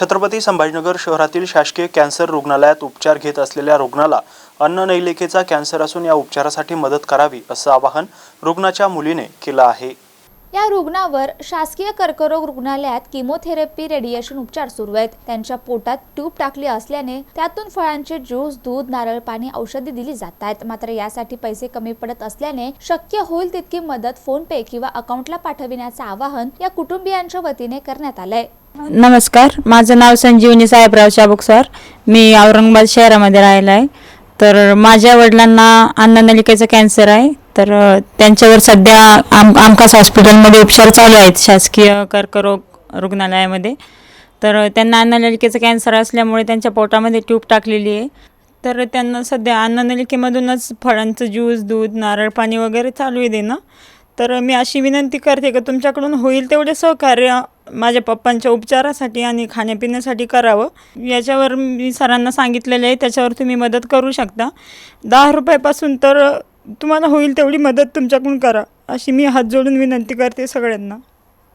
छत्रपती संभाजीनगर शहरातील शासकीय कॅन्सर रुग्णालयात उपचार घेत असलेल्या रुग्णाला अन्न नैलेखेचा कॅन्सर असून या उपचारासाठी मदत करावी असं आवाहन रुग्णाच्या मुलीने केलं आहे. या रुग्णावर शासकीय कर्करोग रुग्णालयात किमोथेरपी रेडिएशन उपचार सुरू आहेत. त्यांच्या पोटात ट्यूब टाकली असल्याने त्यातून फळांचे ज्यूस दूध नारळ पाणी औषधी दिली जात आहेत. मात्र यासाठी पैसे कमी पडत असल्याने शक्य होईल तितकी मदत फोन पे किंवा अकाउंटला पाठविण्याचं आवाहन या कुटुंबियांच्या वतीने करण्यात आलंय. नमस्कार माझं नाव संजीवनी साहेबराव चाबुक सर. मी औरंगाबाद शहरामध्ये राहिला आहे. तर माझ्या वडिलांना अन्ननलिकेचा कॅन्सर आहे. तर त्यांच्यावर सध्या आम आमकास हॉस्पिटलमध्ये उपचार चालू आहेत शासकीय कर्करोग रुग्णालयामध्ये. तर त्यांना अन्ननलिकेचा कॅन्सर असल्यामुळे त्यांच्या पोटामध्ये ट्यूब टाकलेली आहे. तर त्यांना सध्या अन्ननलिकेमधूनच फळांचं ज्यूस दूध नारळ पाणी वगैरे चालू आहे देणं. तर मी अशी विनंती करते की तुमच्याकडून होईल तेवढे सहकार्य माझ्या पप्पांच्या उपचारासाठी आणि खाण्यापिण्यासाठी करावं. याच्यावर मी सरांना सांगितलेलं आहे त्याच्यावर तुम्ही मदत करू शकता. दहा रुपयापासून तर तुम्हाला होईल तेवढी मदत तुमच्याकडून करा अशी मी हात जोडून विनंती करते सगळ्यांना.